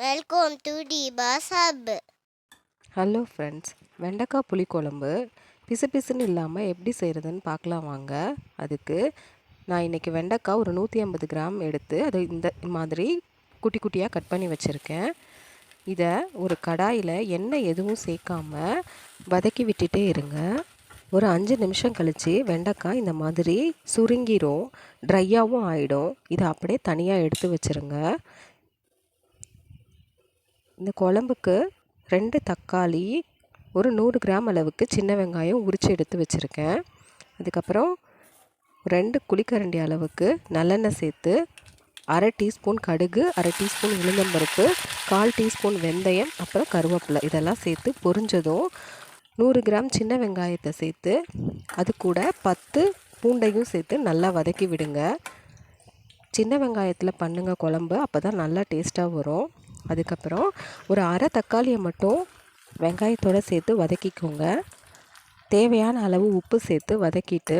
Welcome to டிபாஸ் hub hello friends வெண்டைக்காய் புளிக்குழம்பு பிசு பிசுன்னு இல்லாமல் எப்படி செய்கிறதுன்னு பார்க்கலாம் வாங்க. அதுக்கு நான் இன்றைக்கி வெண்டைக்காய் ஒரு நூற்றி ஐம்பது கிராம் எடுத்து அது இந்த மாதிரி குட்டி குட்டியாக கட் பண்ணி வச்சுருக்கேன். இதை ஒரு கடாயில் எண்ணெய் எதுவும் சேர்க்காம வதக்கி விட்டுட்டே இருங்க. ஒரு அஞ்சு நிமிஷம் கழித்து வெண்டைக்காய் இந்த மாதிரி சுருங்கிரும் ட்ரையாகவும் ஆகிடும் இதை அப்படியே தனியாக எடுத்து வச்சுருங்க. இந்த குழம்புக்கு ரெண்டு தக்காளி ஒரு நூறு கிராம் அளவுக்கு சின்ன வெங்காயம் உரித்து எடுத்து வச்சுருக்கேன். அதுக்கப்புறம் ரெண்டு குழிக்கரண்டி அளவுக்கு நல்லெண்ணெய் சேர்த்து அரை டீஸ்பூன் கடுகு அரை டீஸ்பூன் உளுந்தம்பருப்பு கால் டீஸ்பூன் வெந்தயம் அப்புறம் கருவேப்பிலை. இதெல்லாம் சேர்த்து பொரிஞ்சதும் நூறு கிராம் சின்ன வெங்காயத்தை சேர்த்து அது கூட பத்து பூண்டையும் சேர்த்து நல்லா வதக்கி விடுங்க. சின்ன வெங்காயத்தில் பண்ணுங்கள் குழம்பு அப்போ தான் நல்லா டேஸ்ட்டாக வரும். அதுக்கப்புறம் ஒரு அரை தக்காளியை மட்டும் வெங்காயத்தோடு சேர்த்து வதக்கிக்கோங்க. தேவையான அளவு உப்பு சேர்த்து வதக்கிட்டு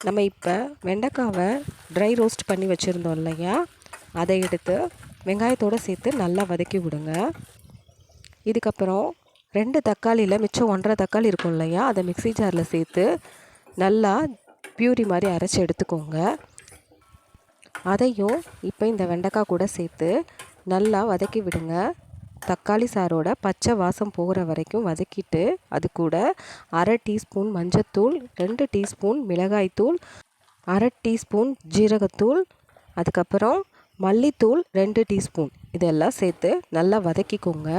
நம்ம இப்போ வெண்டைக்காவை ட்ரை ரோஸ்ட் பண்ணி வச்சுருந்தோம் இல்லையா? அதை எடுத்து வெங்காயத்தோடு சேர்த்து நல்லா வதக்கி விடுங்க. இதுக்கப்புறம் ரெண்டு தக்காளியில் மிச்சம் ஒன்றரை தக்காளி இருக்கும் இல்லையா? அதை மிக்சி ஜாரில் சேர்த்து நல்லா பியூரி மாதிரி அரைச்சி எடுத்துக்கோங்க. அதையும் இப்போ இந்த வெண்டைக்காய் கூட சேர்த்து நல்லா வதக்கி விடுங்க. தக்காளி சாரோட பச்சை வாசம் போகிற வரைக்கும் வதக்கிட்டு அது கூட அரை டீஸ்பூன் மஞ்சத்தூள் ரெண்டு டீஸ்பூன் மிளகாய்த்தூள் அரை டீஸ்பூன் ஜீரகத்தூள் அதுக்கப்புறம் மல்லித்தூள் ரெண்டு டீஸ்பூன். இதெல்லாம் சேர்த்து நல்லா வதக்கிக்கோங்க.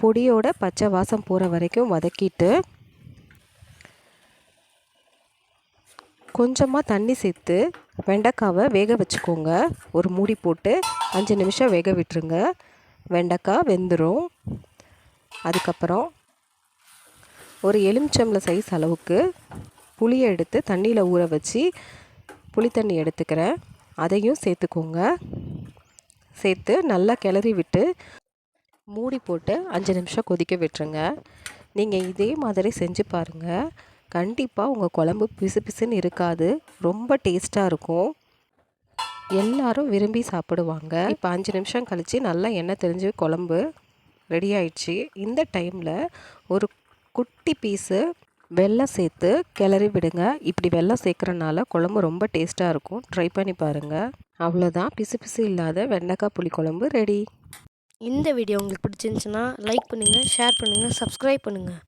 பொடியோட பச்சை வாசம் போகிற வரைக்கும் வதக்கிட்டு கொஞ்சமாக தண்ணி சேர்த்து வெண்டைக்காவை வேக வச்சுக்கோங்க. ஒரு மூடி போட்டு அஞ்சு நிமிஷம் வேக விட்டுருங்க. வெண்டைக்காய் வெந்துடும் அதுக்கப்புறம் ஒரு எலுமிச்சம்பளை சைஸ் அளவுக்கு புளியை எடுத்து தண்ணியில் ஊற வச்சு புளி தண்ணி எடுத்துக்கிறேன். அதையும் சேர்த்துக்கோங்க. சேர்த்து நல்லா கிளறி விட்டு மூடி போட்டு அஞ்சு நிமிஷம் கொதிக்க விட்டுருங்க. நீங்கள் இதே மாதிரி செஞ்சு பாருங்கள் கண்டிப்பாக உங்கள் குழம்பு பிசு பிசுன்னு இருக்காது. ரொம்ப டேஸ்ட்டாக இருக்கும். எல்லாரும் விரும்பி சாப்பிடுவாங்க. இப்போ அஞ்சு நிமிஷம் கழித்து நல்லா எண்ணெய் தெரிஞ்சு குழம்பு ரெடி ஆயிடுச்சு. இந்த டைமில் ஒரு குட்டி பீஸு வெள்ளம் சேர்த்து கிளறி விடுங்க. இப்படி வெள்ளம் சேர்க்குறனால குழம்பு ரொம்ப டேஸ்ட்டாக இருக்கும். ட்ரை பண்ணி பாருங்கள் அவ்வளோதான் பிசு பிசு இல்லாத வெண்டைக்காய் புளி குழம்பு ரெடி இந்த வீடியோ உங்களுக்கு பிடிச்சிருந்துச்சுன்னா லைக் பண்ணுங்கள் ஷேர் பண்ணுங்கள் சப்ஸ்கிரைப் பண்ணுங்கள்